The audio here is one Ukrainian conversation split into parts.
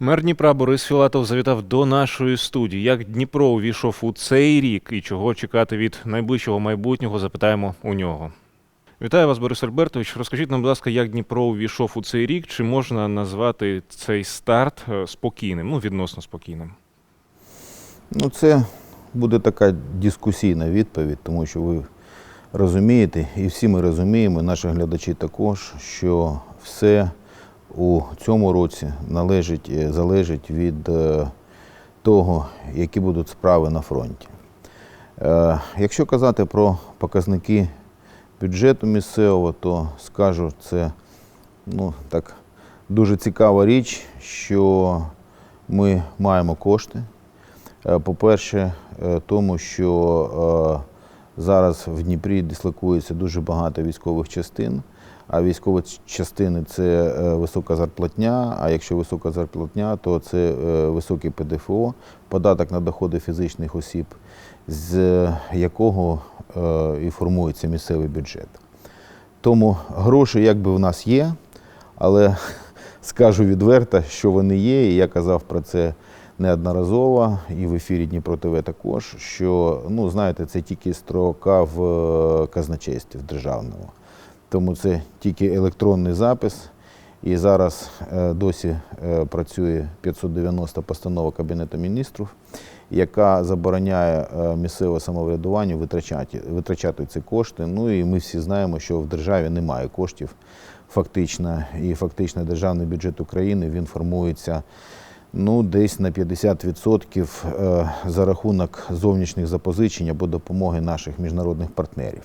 Мер Дніпра Борис Філатов завітав до нашої студії. Як Дніпро увійшов у цей рік і чого чекати від найближчого майбутнього, запитаємо у нього. Вітаю вас, Борис Альбертович. Розкажіть нам, будь ласка, як Дніпро увійшов у цей рік? Чи можна назвати цей старт е, спокійним, ну відносно спокійним? Ну, це буде така дискусійна відповідь, тому що ви розумієте, і всі ми розуміємо, і наші глядачі також, що все у цьому році належить, е, залежить від е, того, які будуть справи на фронті. Е, Якщо казати про показники бюджету місцевого, то скажу, це ну, так, дуже цікава річ, що ми маємо кошти. По-перше, тому що зараз в Дніпрі дислокується дуже багато військових частин, а військові частини це е, висока зарплатня. А якщо висока зарплатня, то це е, високий ПДФО, податок на доходи фізичних осіб, з якого е, і формується місцевий бюджет. Тому гроші якби в нас є, але скажу відверто, що вони є, і я казав про це неодноразово, і в ефірі Дніпро ТВ також, що ну, знаєте, це тільки строка в казначействі в державному. Тому це тільки електронний запис. І зараз е, досі е, працює 590 постанова Кабінету міністрів, яка забороняє е, місцеве самоврядуванню витрачати, витрачати ці кошти. Ну і ми всі знаємо, що в державі немає коштів фактично, і фактично державний бюджет України він формується ну, десь на 50% е, за рахунок зовнішніх запозичень або допомоги наших міжнародних партнерів.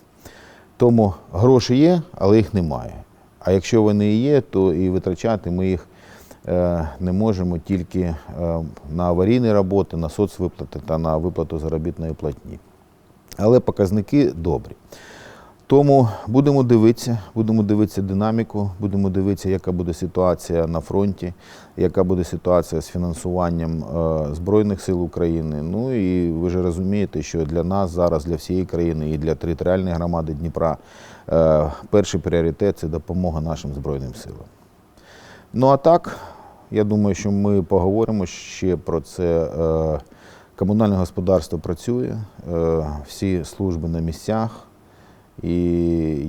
Тому гроші є, але їх немає. А якщо вони і є, то і витрачати ми їх е, не можемо тільки е, на аварійні роботи, на соцвиплати та на виплату заробітної платні. Але показники добрі. Тому будемо дивитися, будемо дивитися динаміку, будемо дивитися, яка буде ситуація на фронті, яка буде ситуація з фінансуванням е, Збройних сил України. Ну і ви ж розумієте, що для нас зараз, для всієї країни і для територіальної громади Дніпра е, перший пріоритет це допомога нашим Збройним силам. Ну а так, я думаю, що ми поговоримо ще про це. Е, Комунальне господарство працює, всі служби на місцях. І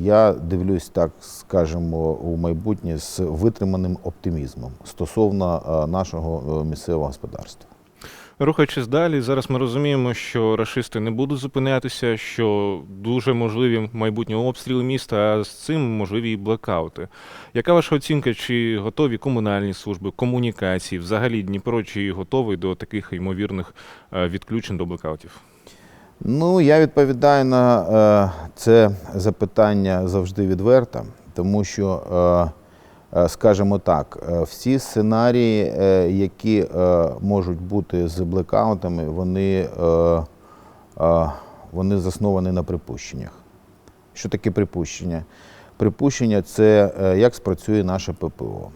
я дивлюсь, так скажемо, у майбутнє з витриманим оптимізмом стосовно е, нашого е, місцевого господарства. Рухаючись далі, зараз ми розуміємо, що рашисти не будуть зупинятися, що дуже можливі майбутні обстріли міста, а з цим можливі і блекаути. Яка ваша оцінка, чи готові комунальні служби, комунікації, взагалі Дніпро, чи готовий до таких ймовірних е, відключень до блекаутів? Ну, я відповідаю на е, це запитання завжди відверто, тому що, е, е, скажімо так, всі сценарії, які можуть бути з блекаутами, вони, вони засновані на припущеннях. Що таке припущення? Припущення це як спрацює наше ППО.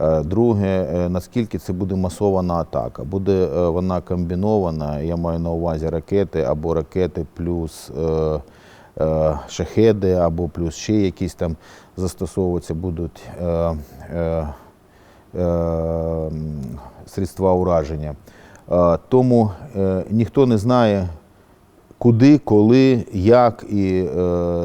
Е, Друге, е, наскільки це буде масована атака. Буде е, вона комбінована, я маю на увазі ракети або ракети плюс шахеди, або плюс ще якісь там застосовуватися будуть средства ураження. Тому ніхто не знає, куди, коли, як і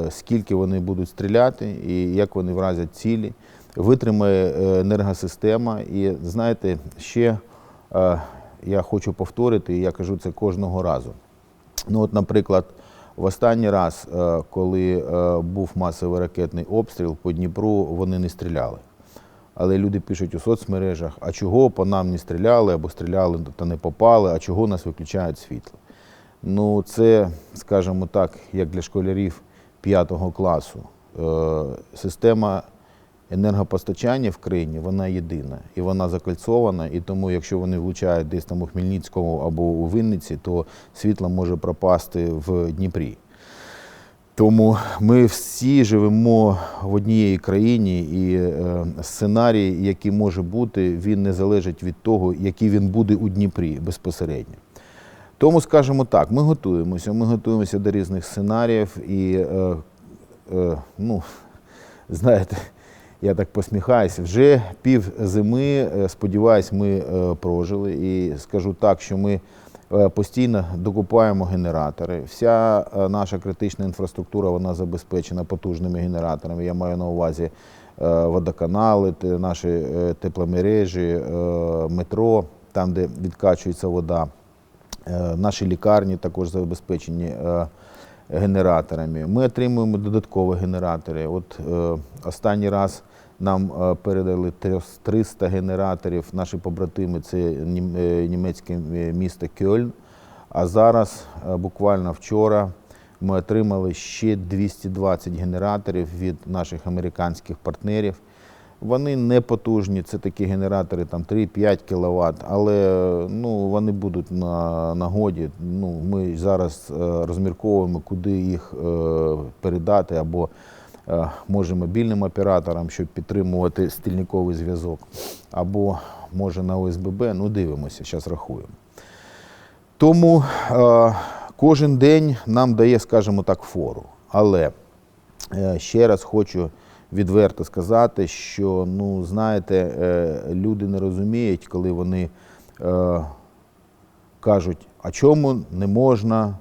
скільки вони будуть стріляти, і як вони вразять цілі. Витримає е, енергосистема. І знаєте, ще е, я хочу повторити, і я кажу це кожного разу. Ну, от, наприклад, в останній раз, е, коли був масовий ракетний обстріл по Дніпру, вони не стріляли. Але люди пишуть у соцмережах, а чого по нам не стріляли, або стріляли та не попали, а чого нас виключають світло. Ну, це, скажімо так, як для школярів 5 класу. Система енергопостачання в країні вона єдина і вона закольцована. І тому, якщо вони влучають десь там у Хмельницькому або у Вінниці, то світло може пропасти в Дніпрі. Тому ми всі живемо в однієї країні, і е, сценарій, який може бути, він не залежить від того, який він буде у Дніпрі безпосередньо. Тому скажемо так, ми готуємося, ми готуємося до різних сценаріїв, і е, е, ну, знаєте, Я так посміхаюся. Вже пів зими, е, сподіваюсь, ми е, прожили. І скажу так, що ми е, постійно докупаємо генератори. Вся наша критична інфраструктура вона забезпечена потужними генераторами. Я маю на увазі водоканали, наші тепломережі, метро, там, де відкачується вода. Наші лікарні також забезпечені генераторами. Ми отримуємо додаткові генератори. От останній раз нам е, передали 300 генераторів. Наші побратими це е, німецьке е, місто Кьольн. А зараз, буквально вчора, ми отримали ще 220 генераторів від наших американських партнерів. Вони не потужні, це такі генератори там 3-5 кВт, але ну, вони будуть на нагоді. Ну, ми зараз розмірковуємо, куди їх передати, або може мобільним операторам, щоб підтримувати стільниковий зв'язок, або може на ОСББ. Ну, дивимося, зараз рахуємо. Тому е, кожен день нам дає, скажімо так, фору. Але е, ще раз хочу відверто сказати, що ну, знаєте, е, люди не розуміють, коли вони е, кажуть, а чому не можна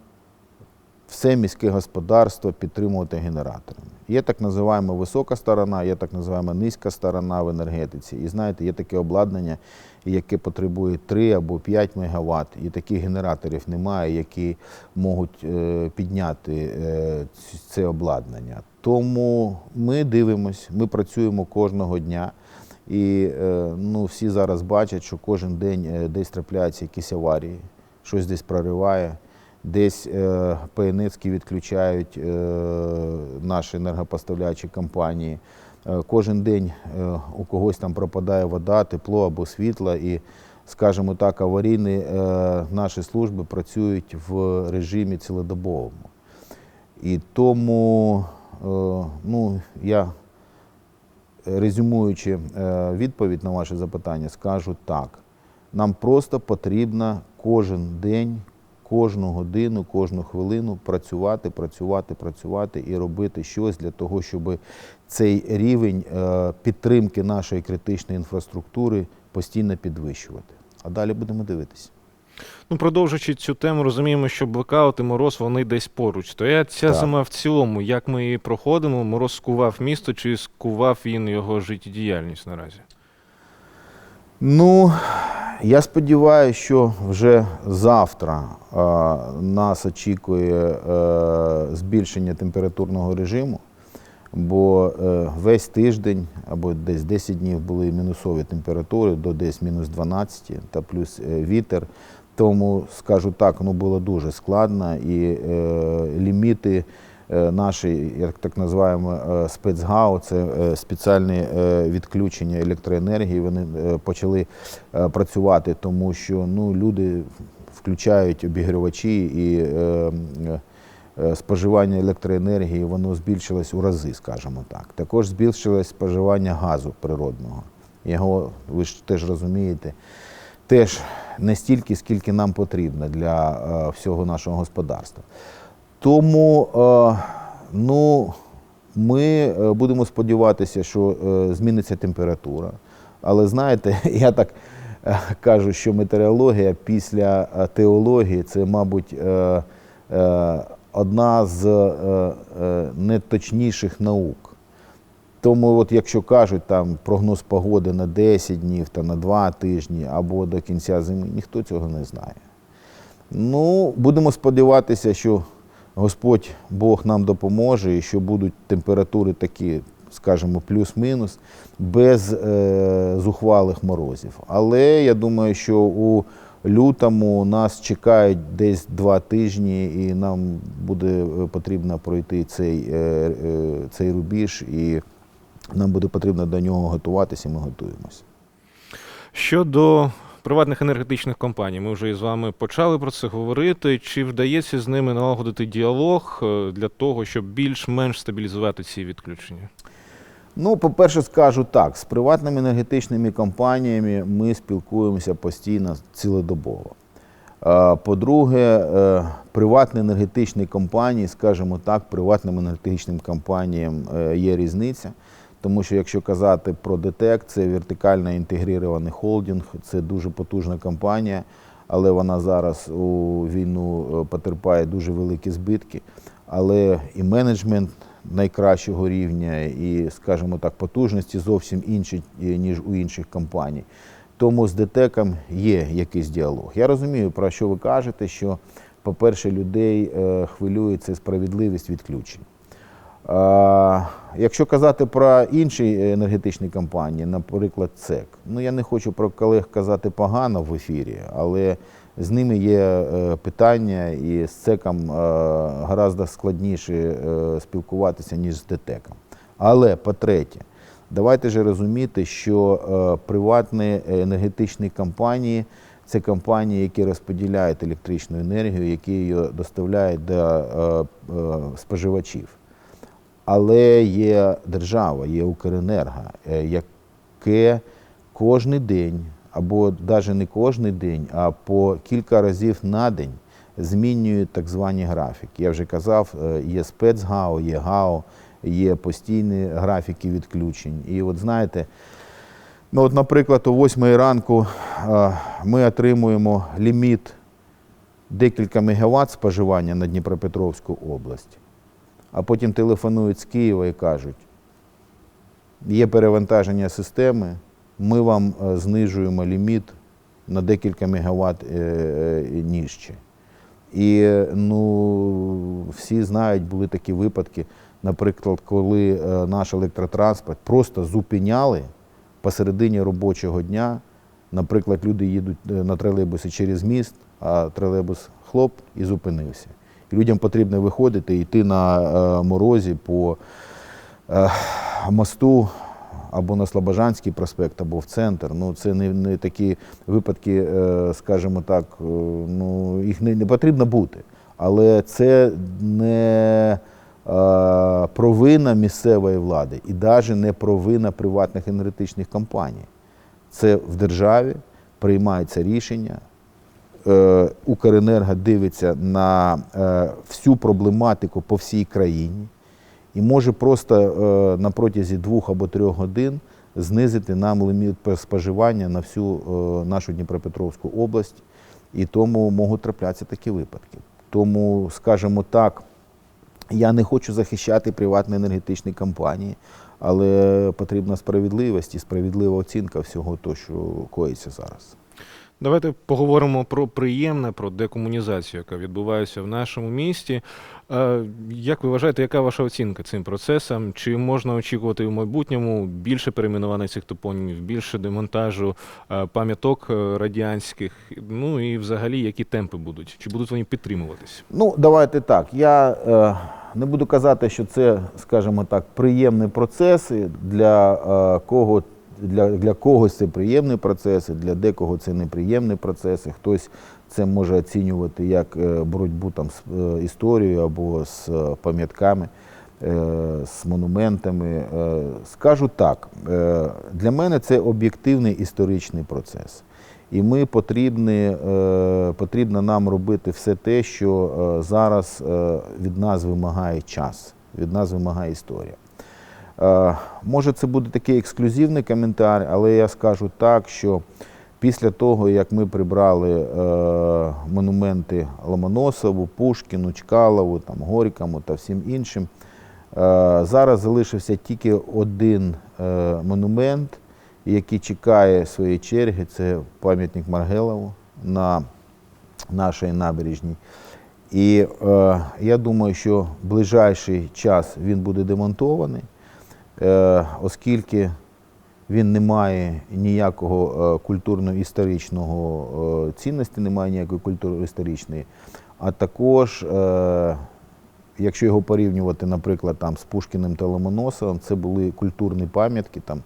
все міське господарство підтримувати генераторами. Є так називаємо висока сторона, є так називаємо низька сторона в енергетиці. І знаєте, є таке обладнання, яке потребує 3 або 5 МВт, і таких генераторів немає, які можуть е, підняти е, це обладнання. Тому ми дивимося, ми працюємо кожного дня. І е, ну, всі зараз бачать, що кожен день десь трапляються якісь аварії, щось десь прориває, десь е, ПНЦки відключають е, наші енергопоставлячі компанії. Е, кожен день е, у когось там пропадає вода, тепло або світло. І, скажімо так, аварійні наші служби працюють в режимі цілодобовому. І тому ну, я резюмуючи відповідь на ваше запитання, скажу так. Нам просто потрібно кожен день, кожну годину, кожну хвилину працювати, працювати, працювати і робити щось для того, щоб цей рівень е, підтримки нашої критичної інфраструктури постійно підвищувати. А далі будемо дивитися. Ну, продовжуючи цю тему, розуміємо, що блекаут і мороз вони десь поруч стоять. Ця Так. зима в цілому, як ми її проходимо, мороз скував місто чи скував він його життєдіяльність наразі? Ну, я сподіваюся, що вже завтра е, нас очікує е, збільшення температурного режиму, бо е, весь тиждень або десь 10 днів були мінусові температури до десь мінус 12 та плюс е, вітер. Тому, скажу так, ну було дуже складно і е, ліміти наші, як так називаємо, е, спецгау, це е, спеціальні е, відключення електроенергії. Вони е, почали е, працювати, тому що ну, люди включають обігрівачі і е, е, е, споживання електроенергії воно збільшилось у рази, скажімо так. Також збільшилось споживання газу природного. Його, ви ж теж розумієте, теж не стільки, скільки нам потрібно для е, всього нашого господарства. Тому е, ну, ми е, будемо сподіватися, що е, зміниться температура. Але знаєте, я так кажу, що метеорологія після теології це, мабуть, одна з неточніших наук. Тому, от якщо кажуть там прогноз погоди на 10 днів та на 2 тижні або до кінця зими, ніхто цього не знає. Ну, будемо сподіватися, що Господь Бог нам допоможе і що будуть температури такі, скажімо, плюс-мінус, без е, зухвалих морозів. Але я думаю, що у лютому нас чекають десь два тижні, і нам буде е, потрібно пройти цей, е, е, цей рубіж, і нам буде потрібно до нього готуватися, і ми готуємося. Щодо приватних енергетичних компаній, ми вже із вами почали про це говорити. Чи вдається з ними налагодити діалог е, для того, щоб більш-менш стабілізувати ці відключення? Ну, по-перше, скажу так: з приватними енергетичними компаніями ми спілкуємося постійно цілодобово. Е, По-друге, е, приватні енергетичні компанії, скажімо так, приватним енергетичним компаніям є різниця, Тому що якщо казати про ДТЕК, це вертикально інтегрований холдинг, це дуже потужна компанія, але вона зараз у війну е, потерпає дуже великі збитки. Але і менеджмент найкращого рівня, і, скажімо так, потужності зовсім інші, е, ніж у інших компаній. Тому з ДТЕКом є якийсь діалог. Я розумію, про що ви кажете, що, по-перше, людей е, хвилює це справедливість відключень. Якщо казати про інші енергетичні компанії, наприклад, ЦЕК, ну я не хочу про колег казати погано в ефірі, але з ними є е, питання, і з ЦЕКом е, гораздо складніше е, спілкуватися, ніж з ДТЕКом. Але по-третє, давайте же розуміти, що приватні енергетичні компанії це компанії, які розподіляють електричну енергію, які її доставляють до споживачів. Але є держава, є Укренерго, е, яке кожен день, або навіть не кожен день, а по кілька разів на день змінює так звані графіки. Я вже казав, е, є спецгао, є ГАО, є постійні графіки відключень. І от знаєте, ну от, наприклад, о 8 ранку е, ми отримуємо ліміт декілька мегаватт споживання на Дніпропетровську область а потім телефонують з Києва і кажуть, є перевантаження системи, ми вам е, знижуємо ліміт на декілька мегаватт е, е, нижче. І ну, всі знають, були такі випадки, наприклад, коли наш електротранспорт просто зупиняли посередині робочого дня. Наприклад, люди їдуть на тролейбусі через міст, а тролейбус хлоп і зупинився. Людям потрібно виходити йти на е, морозі по е, мосту або на Слобожанський проспект, або в центр. Ну, це не, не такі випадки, е, скажімо так, ну, їх не, не потрібно бути. Але це не провина місцевої влади і навіть не провина приватних енергетичних компаній. Це в державі приймається рішення. Е, Укренерго дивиться на е, всю проблематику по всій країні і може просто е, на протязі двох або трьох годин знизити нам ліміт споживання на всю нашу Дніпропетровську область, і тому можуть траплятися такі випадки. Тому, скажімо так, я не хочу захищати приватні енергетичні компанії, але потрібна справедливість і справедлива оцінка всього того, що коїться зараз. Давайте поговоримо про приємне, про декомунізацію, яка відбувається в нашому місті. Е, Як ви вважаєте, яка ваша оцінка цим процесам? Чи можна очікувати в майбутньому більше перейменування цих топонімів, більше демонтажу е, пам'яток е, радянських? Ну і взагалі, які темпи будуть? Чи будуть вони підтримуватись? Ну, давайте так. Я е, не буду казати, що це, скажімо так, приємні процеси для е, кого. Для, для когось це приємні процеси, для декого це неприємні процеси. Хтось це може оцінювати як е, боротьбу там, з е, історією або з е, пам'ятками, з монументами. Скажу так, для мене це об'єктивний історичний процес. І ми потрібні, потрібно нам робити все те, що зараз від нас вимагає час, від нас вимагає історія. Е, Може, це буде такий ексклюзивний коментар, але я скажу так, що після того, як ми прибрали е, монументи Ломоносову, Пушкіну, Чкалову, там, Горькому та всім іншим, е, зараз залишився тільки один монумент, який чекає своєї черги, це пам'ятник Маргелову на нашій набережній. І е, я думаю, що в ближайший час він буде демонтований, оскільки він не має ніякого е, культурно-історичного е, цінності, не має ніякої культурно-історичної. А також, е, якщо його порівнювати, наприклад, там, з Пушкіним та Ломоносовим, це були культурні пам'ятки. Там,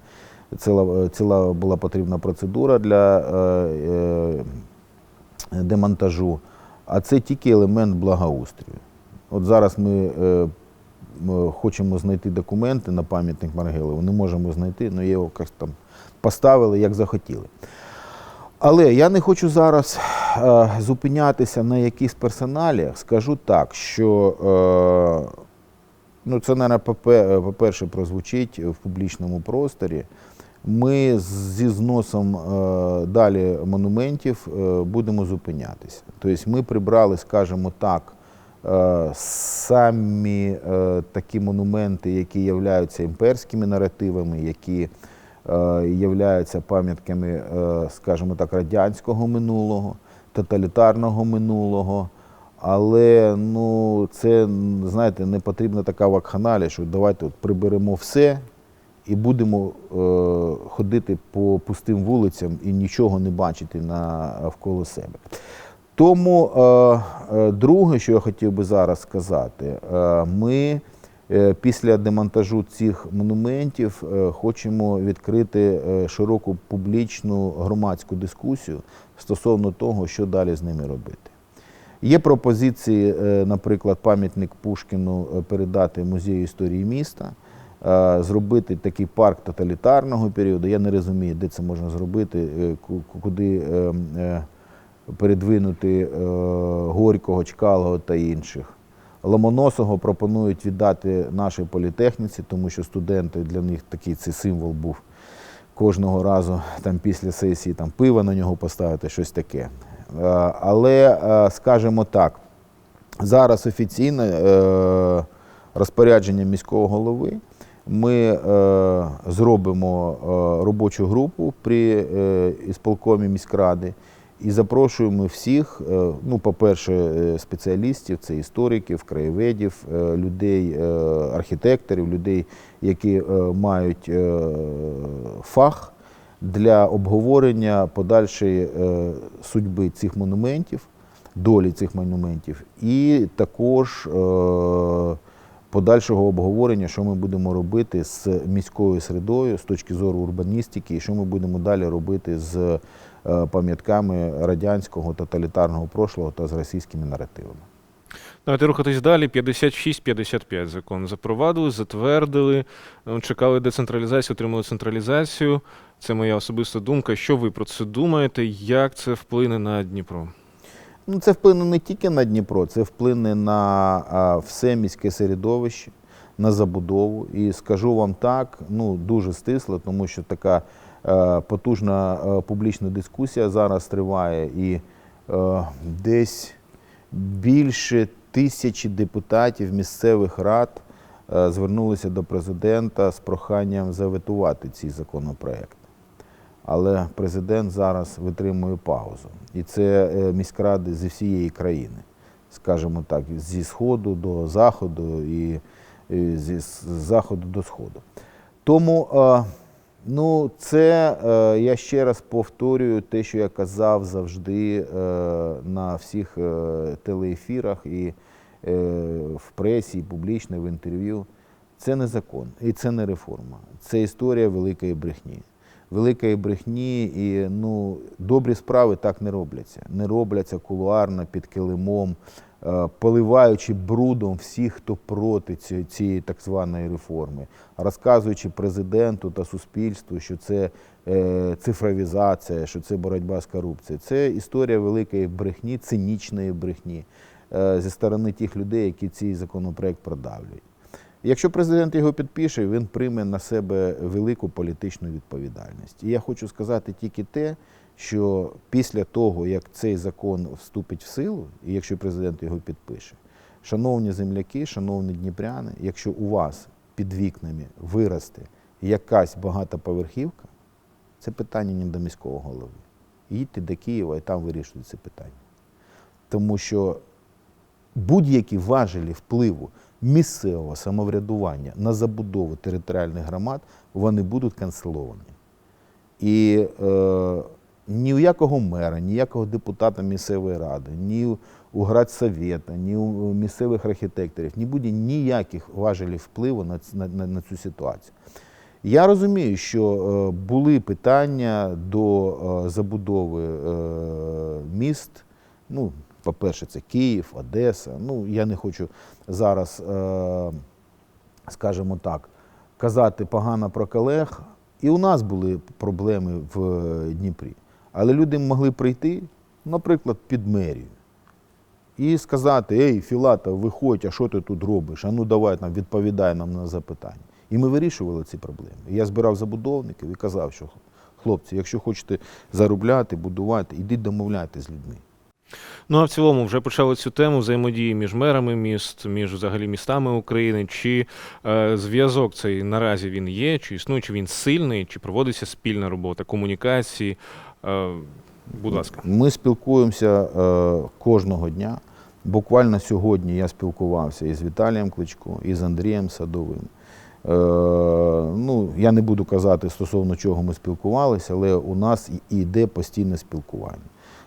ціла, ціла була потрібна процедура для е, е, демонтажу, а це тільки елемент благоустрою. От зараз е, ми хочемо знайти документи на пам'ятник Маргелову, не можемо знайти, але його якось там поставили, як захотіли. Але я не хочу зараз е, зупинятися на якихось персоналіях. Скажу так, що е, Ну, це, мабуть, по-перше, прозвучить в публічному просторі. Ми зі зносом е, далі монументів е, будемо зупинятися. Тобто ми прибрали, скажімо так, е, самі е, такі монументи, які являються імперськими наративами, які е, являються пам'ятками, е, скажімо так, радянського минулого, тоталітарного минулого. Але ну, це, знаєте, не потрібна така вакханалія, що давайте от приберемо все і будемо е, ходити по пустим вулицям і нічого не бачити навколо себе. Тому е, е, друге, що я хотів би зараз сказати, е, ми після демонтажу цих монументів хочемо відкрити широку публічну громадську дискусію стосовно того, що далі з ними робити. Є пропозиції, наприклад, пам'ятник Пушкіну передати музею історії міста, зробити такий парк тоталітарного періоду. Я не розумію, де це можна зробити, куди е, е, передвинути е, Горького, Чкалого та інших. Ломоносого пропонують віддати нашій політехніці, тому що студенти для них такий цей символ був кожного разу там після сесії там пиво на нього поставити, щось таке. Е, Але, е, скажімо так, зараз офіційне е, розпорядження міського голови. Ми зробимо робочу групу при ісполкомі міськради і запрошуємо всіх, е, ну, по-перше, е, спеціалістів, це істориків, краєведів, е, людей, архітекторів, людей, які мають фах для обговорення подальшої судьби цих монументів, долі цих монументів, і також подальшого обговорення, що ми будемо робити з міською середою з точки зору урбаністики, і що ми будемо далі робити з пам'ятками радянського тоталітарного прошлого та з російськими наративами. Давайте рухатись далі. 56-55 закон запровадили, затвердили, е, чекали децентралізацію, отримали централізацію. Це моя особиста думка. Що ви про це думаєте? Як це вплине на Дніпро? Ну, це вплине не тільки на Дніпро, це вплине на а, все міське середовище, на забудову. І скажу вам так, ну дуже стисло, тому що така е, потужна е, публічна дискусія зараз триває, і е, десь більше тисячі депутатів місцевих рад е, звернулися до президента з проханням заветувати цей законопроект. Але президент зараз витримує паузу. І це е, міськради зі всієї країни, скажімо так, зі сходу до заходу і е, зі заходу до сходу. Тому е, ну, це е, я ще раз повторюю те, що я казав завжди е, на всіх е, телеефірах і е, в пресі, і публічно, в інтерв'ю. Це не закон і це не реформа. Це історія великої брехні. Великої брехні і ну, добрі справи так не робляться. Не робляться кулуарно під килимом, поливаючи брудом всіх, хто проти цієї так званої реформи, розказуючи президенту та суспільству, що це е, цифровізація, що це боротьба з корупцією. Це історія великої брехні, цинічної брехні е, зі сторони тих людей, які цей законопроект продавлюють. Якщо президент його підпише, він прийме на себе велику політичну відповідальність. І я хочу сказати тільки те, що після того, як цей закон вступить в силу, і якщо президент його підпише, шановні земляки, шановні дніпряни, якщо у вас під вікнами виросте якась багатоповерхівка, це питання не до міського голови. Їдьте до Києва і там вирішуйте це питання. Тому що будь-які важелі впливу місцевого самоврядування на забудову територіальних громад, вони будуть канцеловані. І е, ні у якого мера, ніякого депутата місцевої ради, ні у- градсовета, ні у місцевих архітекторів не буде ніяких важелів впливу на, на, на, цю ситуацію. Я розумію, що е, були питання до е, забудови е, міст. Ну, по-перше, це Київ, Одеса. Ну, я не хочу зараз, скажімо так, казати погано про колег. І у нас були проблеми в Дніпрі. Але люди могли прийти, наприклад, під мерію і сказати: Ей, Філатов, виходь, а що ти тут робиш? А ну давай нам відповідай нам на запитання. І ми вирішували ці проблеми. Я збирав забудовників і казав, що хлопці, якщо хочете заробляти, будувати, ідіть домовляйте з людьми. Ну а в цілому вже почали цю тему взаємодії між мерами міст, між взагалі містами України. Чи е, зв'язок цей наразі він є, чи існує, чи він сильний, чи проводиться спільна робота, комунікації? Е, будь ласка. Ми спілкуємося е, кожного дня. Буквально сьогодні я спілкувався із Віталієм Кличко, і з Андрієм Садовим. Е, ну, я не буду казати стосовно чого ми спілкувалися, але у нас і- і йде постійне спілкування.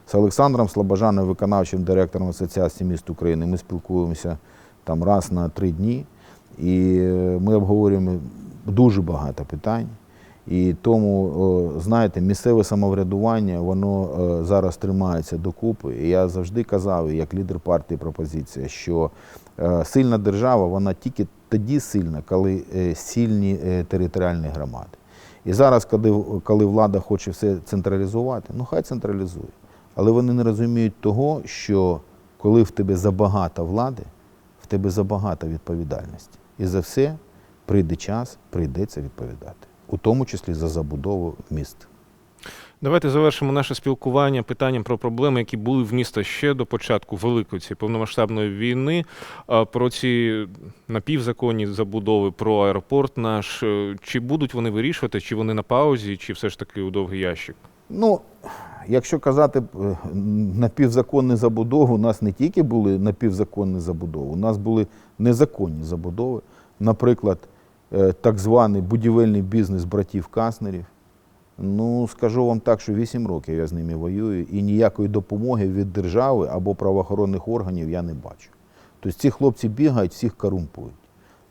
З Олександром Слобожаном, виконавчим директором Асоціації міст України, ми спілкуємося там раз на три дні, і ми обговорюємо дуже багато питань. І тому, знаєте, місцеве самоврядування, воно е, зараз тримається докупи. І я завжди казав, як лідер партії пропозиція, що е, сильна держава, вона тільки тоді сильна, коли е, сильні територіальні громади. І зараз, коли, коли влада хоче все централізувати, ну хай централізує. Але вони не розуміють того, що коли в тебе забагато влади, в тебе забагато відповідальності. І за все прийде час, прийдеться відповідати, у тому числі за забудову міст. Давайте завершимо наше спілкування питанням про проблеми, які були в міста ще до початку великої цієї повномасштабної війни. Про ці напівзаконні забудови, про аеропорт наш. Е, Чи будуть вони вирішувати, чи вони на паузі, чи все ж таки у довгий ящик? Ну, якщо казати е, напівзаконні забудови, у нас не тільки були напівзаконні забудови, у нас були незаконні забудови. Наприклад, так званий будівельний бізнес братів Каснерів. Ну, скажу вам так, що 8 років я з ними воюю, і ніякої допомоги від держави або правоохоронних органів я не бачу. Тобто ці хлопці бігають, всіх корумпують.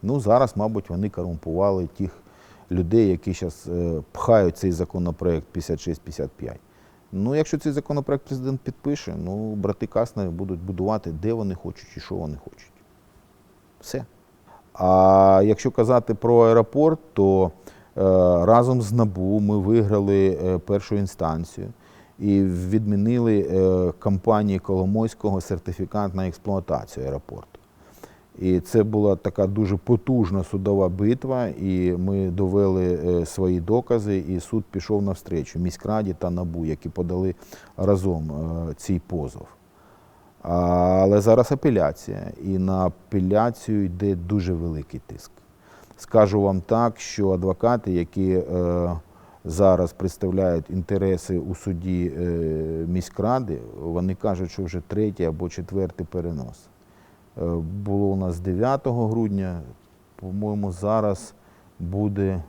Ну, зараз, мабуть, вони корумпували тих людей, які зараз пхають цей законопроект 56-55. Ну, якщо цей законопроект президент підпише, ну, брати Каснери будуть будувати, де вони хочуть і що вони хочуть. Все. А якщо казати про аеропорт, то е, разом з НАБУ ми виграли е, першу інстанцію і відмінили е, компанії Коломойського сертифікат на експлуатацію аеропорту. І це була така дуже потужна судова битва, і ми довели свої докази, і суд пішов навстречу міськраді та НАБУ, які подали разом цей позов. Але зараз апеляція, і на апеляцію йде дуже великий тиск. Скажу вам так, що адвокати, які е, зараз представляють інтереси у суді е, міськради, вони кажуть, що вже третій або четвертий перенос. Е, Було у нас 9 грудня, по-моєму, зараз буде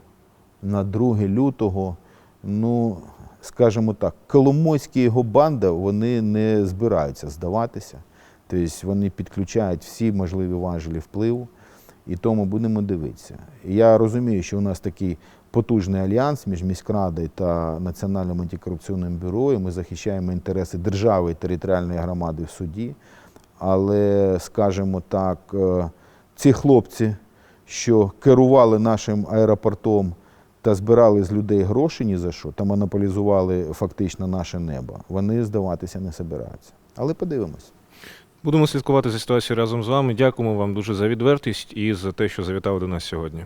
на 2 лютого. Ну, скажімо так, Коломойські його банда вони не збираються здаватися. Тобто вони підключають всі можливі важелі впливу, і тому будемо дивитися. Я розумію, що у нас такий потужний альянс між міськрадою та Національним антикорупційним бюро, і ми захищаємо інтереси держави і територіальної громади в суді. Але, скажімо так, е, ці хлопці, що керували нашим аеропортом та збирали з людей гроші ні за що, та монополізували фактично наше небо, вони здаватися не збираються. Але подивимось. Будемо слідкувати за ситуацією разом з вами. Дякуємо вам дуже за відвертість і за те, що завітали до нас сьогодні.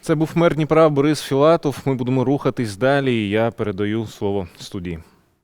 Це був мер Дніпра Борис Філатов. Ми будемо рухатись далі. і Я передаю слово студії.